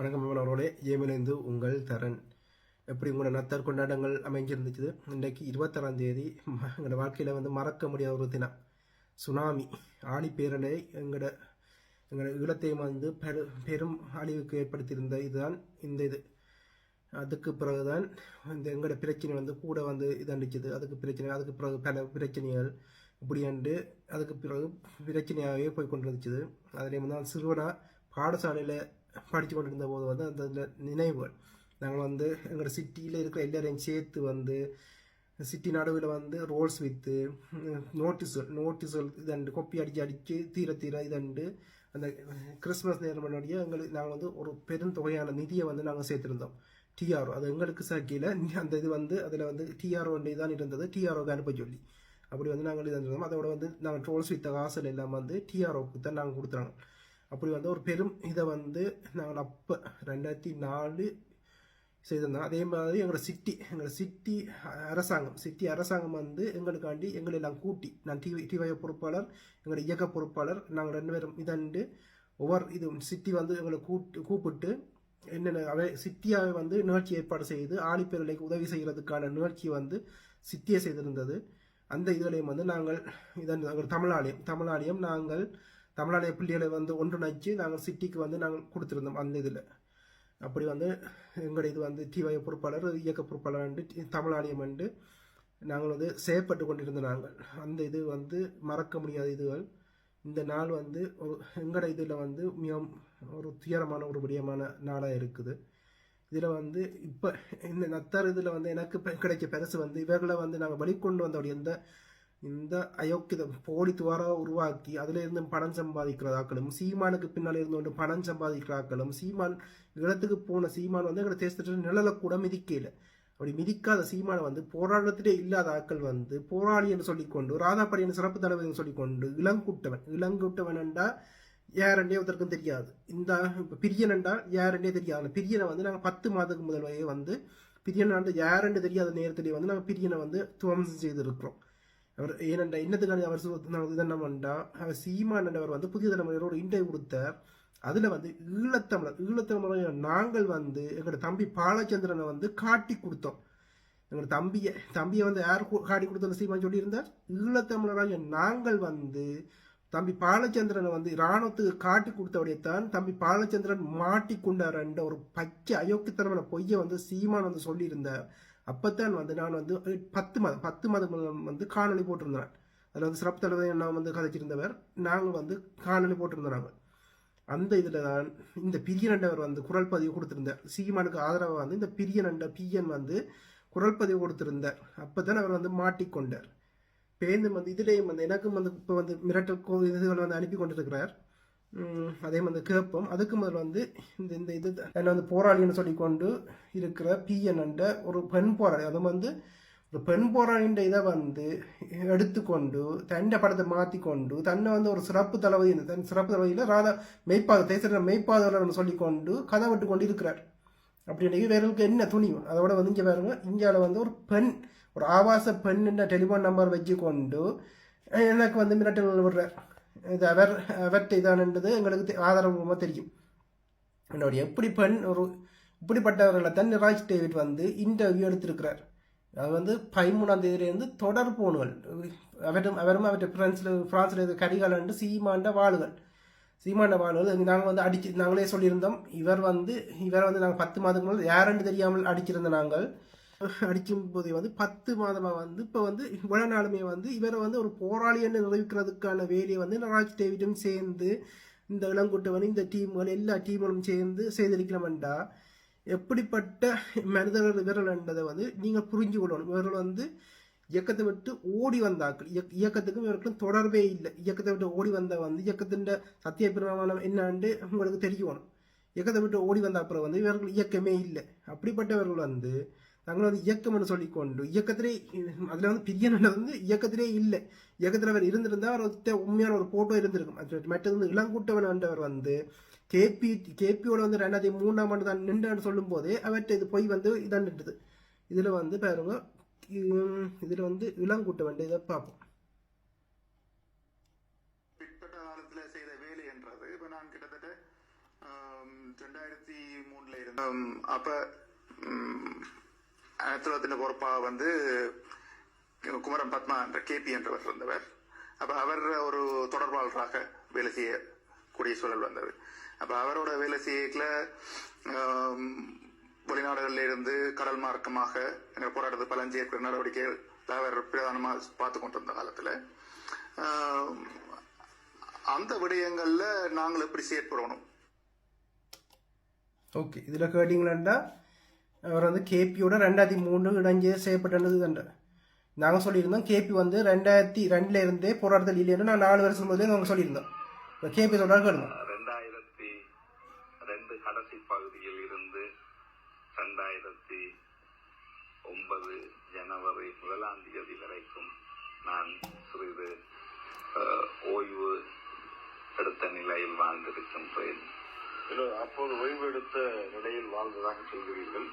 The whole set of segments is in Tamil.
வணக்கம் அவர்களே ஏமிலிருந்து உங்கள் தரன். எப்படி உங்களோட நத்தர் கொண்டாட்டங்கள் அமைஞ்சிருந்துச்சு? இன்றைக்கு இருபத்தாறாம் தேதி எங்களோட வாழ்க்கையில் வந்து மறக்க முடியாத ஒரு தினம். சுனாமி. ஆழிப்பேரலை எங்களோட எங்களோட ஈழத்தை வந்து பெரு பெரும் அழிவுக்கு ஏற்படுத்தியிருந்த இதுதான் இந்த இது. அதுக்கு பிறகுதான் இந்த எங்களோட பிரச்சனை வந்து கூட வந்து இதண்டிச்சது. அதுக்கு பிரச்சனை அதுக்கு பிறகு பல பிரச்சனைகள் இப்படியாண்டு அதுக்கு பிறகு பிரச்சனையாகவே போய் கொண்டு இருந்துச்சு அதில் வந்து சிறுவனாக பாடசாலையில் படித்து கொண்டிருந்த போது வந்து அந்த நினைவுகள். நாங்கள் வந்து எங்களோட சிட்டியில் இருக்கிற எல்லாரையும் சேர்த்து வந்து சிட்டி நடுவில் வந்து ரோல்ஸ் விற்று நோட்டீஸ்கள் நோட்டீஸ்கள் இதண்டு கொப்பி அடித்து அடித்து தீர தீர இதண்டு அந்த கிறிஸ்மஸ் நேரம் முன்னாடியே எங்களுக்கு நாங்கள் வந்து ஒரு பெருந்தொகையான நிதியை வந்து நாங்கள் சேர்த்துருந்தோம். டிஆர்ஓ அது எங்களுக்கு சாக்கியில் அந்த இது வந்து அதில் வந்து டிஆர்ஓ தான் இருந்தது. டிஆர்ஓக்கு அனுப்ப சொல்லி. அப்படி வந்து நாங்கள் இது இருந்தோம் அதோட வந்து நாங்கள் ட்ரோல்ஸ் வித்த காசில் எல்லாம் வந்து டிஆர்ஓக்கு தான் நாங்கள் கொடுத்துறாங்க அப்படி வந்து ஒரு பெரும் இதை வந்து நாங்கள் அப்போ ரெண்டாயிரத்தி நாலு செய்திருந்தோம். அதே மாதிரி எங்களோட சிட்டி எங்களோட சிட்டி அரசாங்கம் சிட்டி அரசாங்கம் வந்து எங்களுக்காண்டி எங்களை எல்லாம் கூட்டி நான் டிவி டிவைய பொறுப்பாளர் எங்களோட இயக்க பொறுப்பாளர் நாங்கள் ரெண்டு பேரும் இதண்டு ஒவ்வொரு இது சிட்டி வந்து எங்களை கூட்டு கூப்பிட்டு என்னென்ன அவை சித்தியாவை வந்து நிகழ்ச்சி ஏற்பாடு செய்து ஆழிப்பேரலைக்கு உதவி செய்கிறதுக்கான நிகழ்ச்சி வந்து சித்தியை செய்திருந்தது. அந்த இதுலையும் வந்து நாங்கள் இதன் நாங்கள் தமிழாலயம் தமிழாலயம் நாங்கள் தமிழாலய பிள்ளைகளை வந்து ஒன்றிணைச்சு நாங்கள் சிட்டிக்கு வந்து நாங்கள் கொடுத்துருந்தோம் அந்த இதில். அப்படி வந்து எங்களுடைய இது வந்து டிவாய பொறுப்பாளர் இயக்க பொறுப்பாளர் வந்து தமிழாலயம் வந்து நாங்கள் வந்து செயற்பட்டு கொண்டிருந்த நாங்கள். அந்த இது வந்து மறக்க முடியாத இதுகள். இந்த நாள் வந்து ஒரு எங்களோட இதில் வந்து மிகவும் ஒரு துயரமான ஒரு விடயமான நாளாக இருக்குது. இதில் வந்து இப்போ இந்த நத்தார் இதில் வந்து எனக்கு கிடைச்ச பரிசு வந்து இவர்களை வந்து நாங்கள் வெளிக்கொண்டு வந்தோடைய இந்த இந்த அயோக்கியத போலி துவாராக உருவாக்கி அதில் இருந்து பணம் சம்பாதிக்கிறதாக்களும் சீமானுக்கு பின்னால் இருந்து கொண்டு பணம் சம்பாதிக்கிறாக்களும் சீமான் இடத்துக்கு போன சீமான் வந்து எங்களை தேசத்திட்ட நிழலை கூட மிதிக்கல. அப்படி மிதிக்காத சீமானை வந்து போராட்டத்திலே இல்லாத ஆட்கள் வந்து போராளி என்று சொல்லிக்கொண்டு ராதாப்படியின் சிறப்பு தலைவர் என்று சொல்லிக்கொண்டு இளங்குட்டவன். இளங்குட்டவன் என்றா யாருன்னே ஒருத்தருக்கும் தெரியாது. இந்த இப்போ பிரியன் என்றால் யாருன்னே தெரியாது. அந்த பிரியனை வந்து நாங்கள் பத்து மாதத்துக்கு முதல்வையே வந்து பிரியன் யாருன்னு தெரியாத நேரத்திலே வந்து நாங்கள் பிரியனை வந்து துவம்சம் செய்திருக்கிறோம். அவர் ஏனென்றா என்னத்துக்கான அவர் சு- நாங்கள் அவர் சீமான் என்றவர் வந்து புதிய தலைமுறையோட இன்டர்வியூ கொடுத்தார் அதில் வந்து ஈழத்தமிழர் ஈழத்தமிழர் நாங்கள் வந்து எங்களோட தம்பி பாலச்சந்திரனை வந்து காட்டி கொடுத்தோம். எங்களோட தம்பியை தம்பியை வந்து யார் காட்டி கொடுத்தோம் சீமான் சொல்லியிருந்தார்? ஈழத்தமிழராகிய நாங்கள் வந்து தம்பி பாலச்சந்திரனை வந்து இராணுவத்துக்கு காட்டி கொடுத்தபடியத்தான் தம்பி பாலச்சந்திரன் மாட்டிக்கொண்டார் என்ற ஒரு பச்சை அயோக்கியத்தனமான பொய்யை வந்து சீமான் வந்து சொல்லியிருந்தார். அப்பத்தான் வந்து நான் வந்து பத்து மாதம் பத்து மாதம் வந்து காணொலி போட்டிருந்தேன். அதில் வந்து சிறப்பு தலைவர் நான் வந்து கதைச்சிருந்தவர். நாங்கள் வந்து காணொலி போட்டிருந்தோம் நாங்கள். அந்த இதில் தான் இந்த பிரியனண்டவர் வந்து குரல் பதிவு கொடுத்திருந்தார். சீமானுக்கு ஆதரவாக வந்து இந்த பிரியனண்ட பிஎன் வந்து குரல் பதிவு கொடுத்திருந்தார். அப்போ தான் அவர் வந்து மாட்டிக்கொண்டார். பேருந்து வந்து இதுலேயும் வந்து எனக்கும் வந்து இப்போ வந்து மிரட்டல் கோ- இதுகள் வந்து அனுப்பி கொண்டிருக்கிறார். அதே மாதிரி கேட்போம் அதுக்கு முதல்ல வந்து இந்த இந்த இது என்ன வந்து போராளின்னு சொல்லிக்கொண்டு இருக்கிற பிஎன் என்ற ஒரு பெண் போராளி. அது வந்து ஒரு பெண் போராளின்ற இதை வந்து எடுத்துக்கொண்டு தன்னை படத்தை மாற்றிக்கொண்டு தன்னை வந்து ஒரு சிறப்பு தளபதி தன் சிறப்பு தளபதியில் ராதா மெய்ப்பாத தேச மெய்ப்பாதவர்னு சொல்லிக்கொண்டு கதை விட்டு கொண்டு இருக்கிறார் அப்படி வேறருக்கு என்ன துணிவு? அதோட வந்து இங்கே பாருங்க இந்தியாவில் வந்து ஒரு பெண் ஒரு ஆபாச பெண்ணுன்ற டெலிஃபோன் நம்பர் வச்சு கொண்டு எனக்கு வந்து மிரட்டல் விடுறார். இது அவர் அவர்கிட்ட இதானது எங்களுக்கு தெ- ஆதாரபூர்வமாக தெரியும். என்னோட எப்படி பெண் ஒரு இப்படிப்பட்டவர்களை தான் ராஜ் டேவிட் வந்து இன்டர்வியூ எடுத்திருக்கிறார். அது வந்து பதிமூணாம் தேதியிலேருந்து தொடர் போனுகள் அவரும் அவரும் அவர்கிட்ட பிரான்ஸில் ஃப்ரான்ஸில் இருக்க கரிகாலண்டு சீமாண்ட வாளுகள். சீமாண்ட வாளுகள் நாங்கள் வந்து அடிச்சு நாங்களே சொல்லியிருந்தோம். இவர் வந்து இவர் வந்து நாங்கள் பத்து மாதத்துக்கு முன்னாடி யாருன்னு தெரியாமல் அடிச்சிருந்த நாங்கள். அடிக்கும் போதே வந்து பத்து மாதமாக வந்து இப்போ வந்து இவ்வளவு நாளுமே வந்து இவரை வந்து ஒரு போராளின்னு நிரூபிக்கிறதுக்கான வேலையை வந்து நராஜ் டேவிடும் சேர்ந்து இந்த இளங்குட்டவன் இந்த டீம்கள் எல்லா டீம்களும் சேர்ந்து செய்திருக்கிறோம்டா எப்படிப்பட்ட மனிதர்கள் இவர்கள் என்பதை வந்து நீங்கள் புரிஞ்சு கொள்ளணும். இவர்கள் வந்து இயக்கத்தை விட்டு ஓடி வந்தாக்கள் இயக்கத்துக்கும் இவருக்கும் தொடர்பே இல்லை. இயக்கத்தை விட்டு ஓடி வந்த வந்து இயக்கத்தின் சத்திய பிரமாணம் என்னான்னு உங்களுக்கு தெரியணும் இயக்கத்தை விட்டு ஓடி வந்த அப்புறம் வந்து இவர்கள் இயக்கமே இல்லை. அப்படிப்பட்டவர்கள் வந்து தங்களை வந்து இயக்கம்னு சொல்லிக்கொண்டு இயக்கத்திலே அதில் வந்து பிரியனில் வந்து இயக்கத்திலே இல்லை. இயக்கத்தில் அவர் இருந்திருந்தால் அவர் உண்மையான ஒரு போட்டோ இருந்திருக்கும். மற்றது வந்து இளங்கூட்டவன் ஆண்டவர் வந்து கேபி கேபியோட வந்து ரெண்டாயிரத்தி மூணாம் ஆண்டு தான் நின்று சொல்லும் போதே அவர்கிட்ட இது போய் வந்து இதாண்டுது இதில் வந்து பாருங்க இதில் வந்து இளங்கூட்டவன் இதை பார்ப்போம். நான் கிட்டத்தட்ட ரெண்டாயிரத்தி ரெண்டாயிரத்தி மூணுல இருந்த அப்ப ஆயிரத்தி பொறுப்பாக வந்து குமரன் பத்மா என்ற கேபி என்றவர் இருந்தவர். அப்ப அவர் ஒரு தொடர்பாளராக வேலை செய்யக்கூடிய சூழல் வந்தது. அப்ப அவரோட வேலை செய்யல வெளிநாடுகளில் இருந்து கடல் மார்க்கமாக எங்கள் போராட்டத்தை பலஞ்சேர்க்கிற நடவடிக்கைகள் அவர் பிரதானமாக பார்த்து கொண்டிருந்த காலத்தில் அந்த விடயங்களில் நாங்கள் எப்படி செயற்படணும்? ஓகே. இதில் கேட்டிங்களா அவர் வந்து கேபியோட ரெண்டாயிரத்தி மூணு இணைஞ்சு செய்யப்பட்டது கண்ட நாங்கள் சொல்லியிருந்தோம் கேபி வந்து ரெண்டாயிரத்தி ரெண்டுல இருந்தே போராட்டத்தில் இல்லைன்னு நான் நாலு வருஷம் முதலே நாங்கள் சொல்லியிருந்தோம். இப்போ கேபி சொல்கிறாங்க கேளுங்க ரெண்டாயிரத்தி ரெண்டு கடைசி பகுதியில் இருந்து ரெண்டாயிரத்தி ஒன்பது ஜனவரி முதலாம் தேதி வரைக்கும் நான் சிறிது ஓய்வு எடுத்த நிலையில் வாழ்ந்திருக்கின்றேன். அப்போது ஓய்வு எடுத்த நிலையில் வாழ்ந்ததாக சொல்கிறீர்கள்.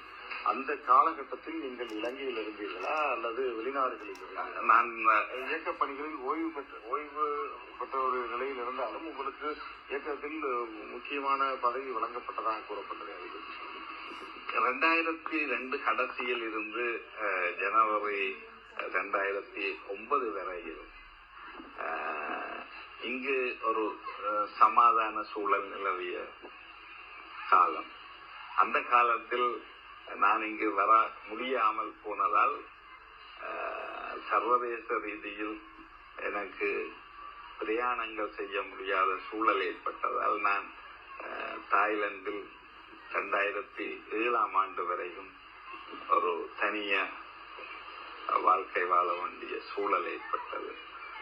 அந்த காலகட்டத்தில் நீங்கள் இலங்கையில் இருந்தீர்களா அல்லது வெளிநாடுகளில் நான் இயக்க பணிகளில் ஓய்வு பெற்ற ஓய்வு பெற்ற ஒரு நிலையில் இருந்தாலும் உங்களுக்கு இயக்கத்தில் முக்கியமான பதவி வழங்கப்பட்டதாக கூறப்பட்டது. ரெண்டாயிரத்தி ரெண்டு கடைசியில் இருந்து ஜனவரி ரெண்டாயிரத்தி ஒன்பது வரையில் இங்கு ஒரு சமாதான சூழல் நிலவிய காலம் அந்த காலத்தில் நான் இங்கு வர முடியாமல் போனதால் சர்வதேச ரீதியில் எனக்கு பிரயாணங்கள் செய்ய முடியாத சூழல் ஏற்பட்டதால் நான் தாய்லாந்தில் ரெண்டாயிரத்தி ஏழாம் ஆண்டு வரையும் ஒரு தனிய வாழ்க்கை வாழ வேண்டிய சூழல் ஏற்பட்டது.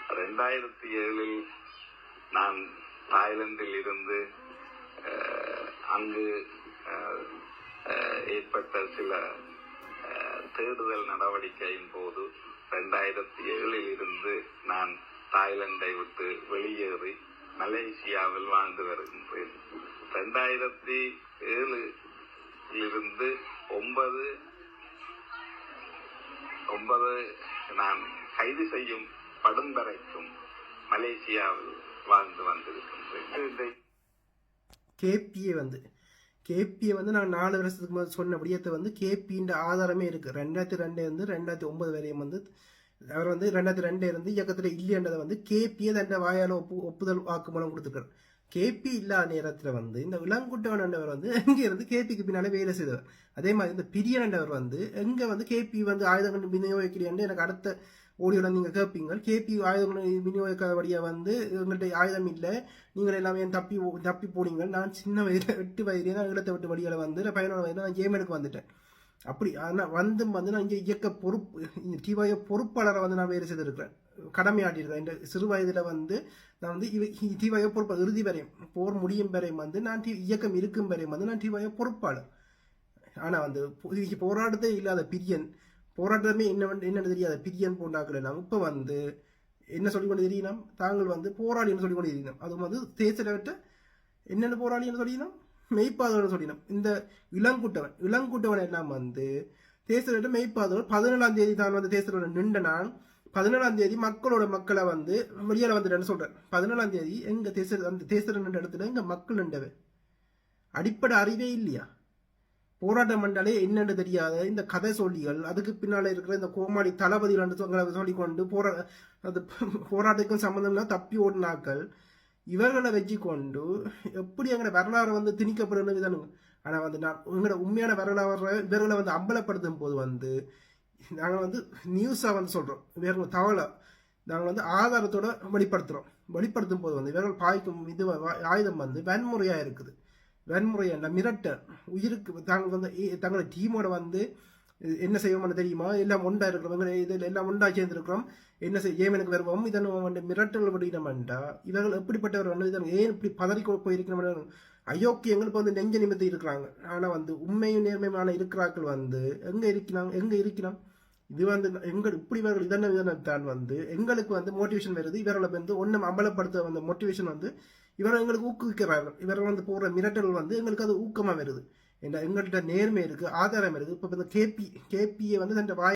ரெண்டாயிரத்தி ஏழில் நான் தாய்லாந்தில் இருந்து அங்கு ஏற்பட்ட சில தேடுதல் நடவடிக்கையின் போது ரெண்டாயிரத்தி ஏழில் இருந்து நான் தாய்லாந்தை விட்டு வெளியேறி மலேசியாவில் வாழ்ந்து வருகின்றேன். ரெண்டாயிரத்தி ஏழு இருந்து ஒன்பது ஒன்பது நான் கைது செய்யும் படும் வரைக்கும் மலேசியாவில் வாழ்ந்து வந்திருக்கின்றேன். கேபிஏ வந்து கேபியை வந்து நான் நாலு வருஷத்துக்கு முதல் சொன்ன விடயத்தை வந்து கேபின்ற ஆதாரமே இருக்குது ரெண்டாயிரத்தி ரெண்டுலேருந்து ரெண்டாயிரத்தி ஒன்பது வரையும் வந்து அவர் வந்து ரெண்டாயிரத்தி ரெண்டு இருந்து இயக்கத்தில் இல்லைன்றதை வந்து கேபியை தன்னை வாயால் ஒப்பு ஒப்புதல் வாக்குமூலம் கொடுத்துருக்காரு. கேபி இல்லாத நேரத்தில் வந்து இந்த இளங்குட்டவனவர் வந்து எங்கே இருந்து கேபிக்கு பின்னாலே வேலை செய்தவர். அதே மாதிரி இந்த பிரியனண்டவர் வந்து எங்கே வந்து கேபி வந்து ஆயுதங்கள் விநியோகிக்கிறேன் எனக்கு அடுத்த ஓடியோட நீங்கள் கேட்பீங்க கேபி ஆயுத விநியோக வழியாக வந்து எங்கள்கிட்ட ஆயுதம் இல்லை. நீங்கள் எல்லாமே தப்பி தப்பி போனீங்க. நான் சின்ன வயதில் எட்டு வயதிலே நான் ஈழத்தை விட்டு வழியில் வந்து நான் பையனோட வயதில் நான் ஜேமனுக்கு வந்துட்டேன். அப்படி ஆனால் வந்து வந்து நான் இங்கே இயக்க பொறுப்பு இந்த டிவாய பொறுப்பாளரை வந்து நான் வேறு செய்திருக்கிறேன். கடமையாட்டியிருக்கேன் என்ற சிறு வயதில் வந்து நான் வந்து இவை டிவாய பொறுப்பாளர் இறுதி வரையும் போர் முடியும் வரையும் வந்து நான் டி இயக்கம் இருக்கும் வரையும் வந்து நான் டிவாய பொறுப்பாளர். ஆனால் வந்து போ- போராட்டத்தே இல்லாத பிரியன் போராட்டமே என்ன என்னென்னு தெரியாது. பிரியன் போண்டாக்கள் எல்லாம் இப்போ வந்து என்ன சொல்லிக்கொண்டு தெரியணும் தாங்கள் வந்து போராளின்னு சொல்லிக்கொண்டு தெரியணும் அதுவும் வந்து தேசலவற்ற என்னென்ன போராளின்னு சொல்லினோம் மெய்ப்பாதவன் சொல்லினோம் இந்த இளங்குட்டவன் இளங்குட்டவன் எல்லாம் வந்து தேசலவற்ற மெய்ப்பாதவன் பதினேழாம் தேதி தான் வந்து தேசலோட நின்ற நான் பதினேழாம் தேதி மக்களோட மக்களை வந்து வெளியில வந்துட்டேன்னு சொல்றேன் பதினேழாம் தேதி எங்க தேச அந்த தேசத்தில் நின்ற இடத்துல எங்க மக்கள் நின்றவை அடிப்படை அறிவே இல்லையா? போராட்டம் பண்ணாலே என்னென்று தெரியாத இந்த கதை சொல்லிகள் அதுக்கு பின்னால இருக்கிற இந்த கோமாளி தளபதிகள் சொல்லிக்கொண்டு போரா அது போராட்டத்துக்கும் சம்பந்தம்னா தப்பி ஓடினாக்கள் இவர்களை வச்சு கொண்டு எப்படி எங்களோட வரலாறு வந்து திணிக்கப்படுறது தானுங்க ஆனால் வந்து நான் எங்களோட உண்மையான வரலாறு இவர்களை வந்து அம்பலப்படுத்தும் போது வந்து நாங்கள் வந்து நியூஸாக வந்து சொல்கிறோம் இவர்கள் தவளை. நாங்கள் வந்து ஆதாரத்தோட வெளிப்படுத்துகிறோம் வெளிப்படுத்தும் போது வந்து இவர்கள் பாய்க்கும் இது ஆயுதம் வந்து வன்முறையாக இருக்குது. வன்முறை அந்த மிரட்ட உயிருக்கு தாங்கள் வந்து இ- தங்களோட டீமோட வந்து என்ன செய்வோம்னு தெரியுமா? எல்லாம் ஒன்றா இருக்கிறவங்க இதில் எல்லாம் ஒன்றா சேர்ந்துருக்கிறோம். என்ன செய் ஏமனுக்கு வருவோம். இதன் வந்து மிரட்டல் விடினமெண்டா இவர்கள் எப்படிப்பட்டவர்கள் இதன் ஏன் இப்படி பதறி போயிருக்கணும் அயோக்கியங்கள் இப்போ வந்து நெஞ்ச நிமித்தி இருக்கிறாங்க. ஆனால் வந்து உண்மையும் நேர்மையான இருக்கிறார்கள் வந்து எங்கே இருக்கிறாங்க? எங்கே இருக்கிறோம் இது வந்து எங்கள் இப்படி இவர்கள் இதன இதனத்தான் வந்து எங்களுக்கு வந்து மோட்டிவேஷன் வருது. இவர்களை வந்து ஒன்றும் அம்பலப்படுத்த வந்த மோட்டிவேஷன் வந்து இவர் எங்களுக்கு ஊக்குவிக்கிறார்கள் இவரை வந்து போடுற மிரட்டல் வந்து எங்களுக்கு அது ஊக்கமாக வருது. என்ற எங்கள்கிட்ட நேர்மை இருக்குது ஆதாரம் இருக்குது இப்போ இந்த கேபி கேபியை வந்து தன் வாய்